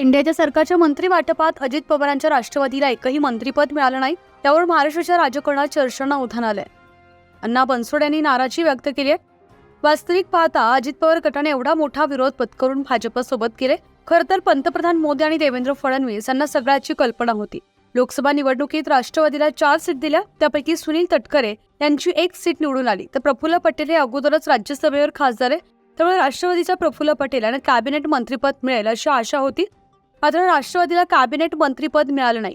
इंडियाच्या सरकारच्या मंत्री वाटपात अजित पवारांच्या राष्ट्रवादीला एकही मंत्रीपद मिळालं नाही त्यावर महाराष्ट्राच्या राजकारणात चर्चांना उधाण आलंय. अण्णा बनसोड यांनी नाराजी व्यक्त केली आहे वास्तविक पाहता अजित पवार गटाने एवढा मोठा विरोध पत्करून भाजपसोबत केले. खरं तर पंतप्रधान मोदी आणि देवेंद्र फडणवीस यांना सगळ्याची कल्पना होती. लोकसभा निवडणुकीत राष्ट्रवादीला चार सीट दिल्या त्यापैकी सुनील तटकरे यांची एक सीट निवडून आली. तर प्रफुल्ल पटेल हे अगोदरच राज्यसभेवर खासदार आहे त्यामुळे राष्ट्रवादीच्या प्रफुल्ल पटेल यांना कॅबिनेट मंत्रीपद मिळेल अशी आशा होती. मात्र राष्ट्रवादीला कॅबिनेट मंत्रीपद मिळालं नाही.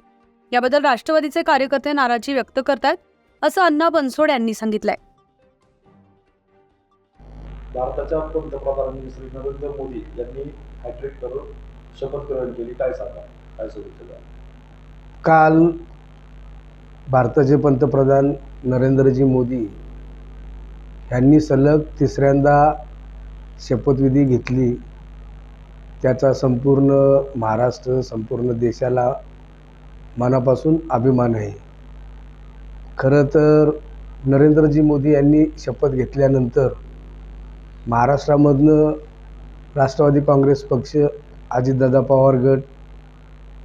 याबद्दल राष्ट्रवादीचे कार्यकर्ते नाराजी व्यक्त करतात असं अण्णा बनसोड यांनी सांगितलंय. भारताच्या पंतप्रधान श्री नरेंद्र मोदी यांनी हॅट्रिक करून शपथ ग्रहण केली. काय सांगा? काय काल भारताचे पंतप्रधान नरेंद्रजी मोदी यांनी सलग तिसऱ्यांदा शपथविधी घेतली. त्याचा संपूर्ण महाराष्ट्र संपूर्ण देशाला मनापासून अभिमान आहे. खरं तर नरेंद्रजी मोदी यांनी शपथ घेतल्यानंतर महाराष्ट्रामधनं राष्ट्रवादी काँग्रेस पक्ष अजितदादा पवार गट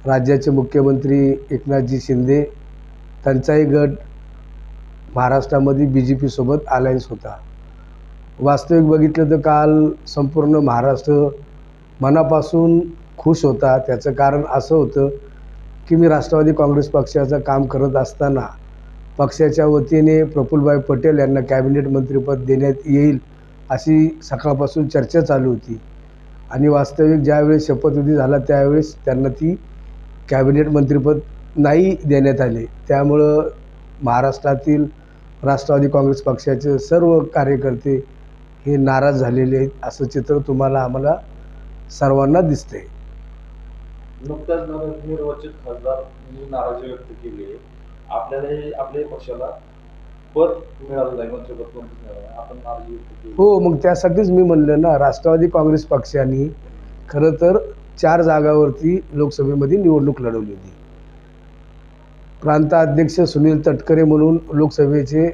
राज्याचे मुख्यमंत्री एकनाथजी शिंदे त्यांचाही गट महाराष्ट्रामध्ये बी जे पीसोबत अलायन्स होता. वास्तविक बघितलं तर काल संपूर्ण महाराष्ट्र मनापासून खुश होता. त्याचं कारण असं होतं की मी राष्ट्रवादी काँग्रेस पक्षाचं काम करत असताना पक्षाच्या वतीने प्रफुल्लभाई पटेल यांना कॅबिनेट मंत्रिपद देण्यात येईल अशी सकाळपासून चर्चा चालू होती. आणि वास्तविक ज्यावेळेस शपथविधी झाला त्यावेळेस त्यांना ती कॅबिनेट मंत्रिपद नाही देण्यात आले. त्यामुळं महाराष्ट्रातील राष्ट्रवादी काँग्रेस पक्षाचे सर्व कार्यकर्ते हे नाराज झालेले आहेत. असं चित्र तुम्हाला आम्हाला सर्वांना नुकत्याच नवनिर्वाचित खासदारांनी नाराजी व्यक्त केली. आहे आपल्याला हे आपल्या पक्षाला पद मिळालं नाही मंत्रिपद आपण नाराजी व्यक्त केली. हो मग त्यासाठीच मी म्हणलं ना राष्ट्रवादी काँग्रेस पक्षाने खरं तर चार जागावरती लोकसभेमध्ये निवडणूक लढवली होती. प्रांताध्यक्ष सुनील तटकरे म्हणून लोकसभेचे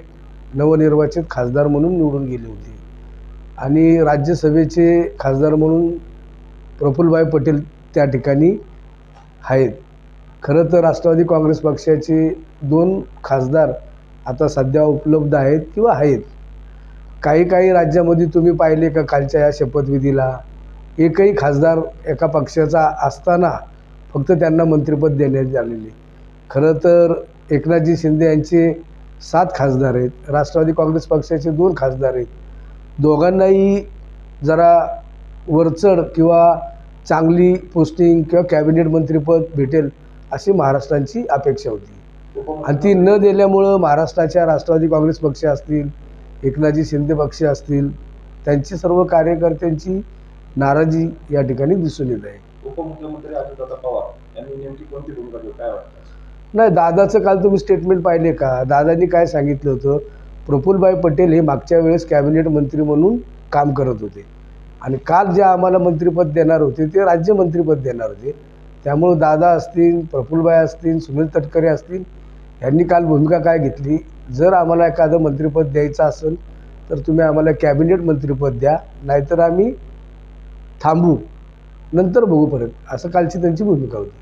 नवनिर्वाचित खासदार म्हणून निवडून गेले होते. आणि राज्यसभेचे खासदार म्हणून प्रफुल्लभाई पटेल त्या ठिकाणी आहेत. खरं तर राष्ट्रवादी काँग्रेस पक्षाचे दोन खासदार आता सध्या उपलब्ध आहेत किंवा आहेत. काही काही राज्यामध्ये तुम्ही पाहिले का कालच्या या शपथविधीला? एकही खासदार एका पक्षाचा असताना फक्त त्यांना मंत्रिपद देण्यात आलेले. खरं तर एकनाथजी शिंदे यांचे सात खासदार आहेत. राष्ट्रवादी काँग्रेस पक्षाचे दोन खासदार आहेत. दोघांनाही जरा वरचढ किंवा चांगली पोस्टिंग किंवा कॅबिनेट मंत्रिपद भेटेल अशी महाराष्ट्रांची अपेक्षा होती. आणि ती न दिल्यामुळं महाराष्ट्राच्या राष्ट्रवादी काँग्रेस पक्ष असतील एकनाथजी शिंदे पक्ष असतील त्यांची सर्व कार्यकर्त्यांची नाराजी या ठिकाणी दिसून येत आहे. उपमुख्यमंत्री अजितदादा पवार यांनी नेमकी कोणती भूमिका घेऊ काय वाटतं? नाही दादाचं काल तुम्ही स्टेटमेंट पाहिले का? दादांनी काय सांगितलं होतं? प्रफुल्लभाई पटेल हे मागच्या वेळेस कॅबिनेट मंत्री म्हणून काम करत होते. आणि काल जे आम्हाला मंत्रिपद देणार होते ते राज्यमंत्रीपद देणार होते. त्यामुळं दादा असतील प्रफुल्लबाई असतील सुनील तटकरे असतील यांनी काल भूमिका काय घेतली? जर आम्हाला एखादं मंत्रिपद द्यायचं असेल तर तुम्ही आम्हाला कॅबिनेट मंत्रिपद द्या नाहीतर आम्ही थांबू. नंतर बघू परत. असं कालची त्यांची भूमिका होती.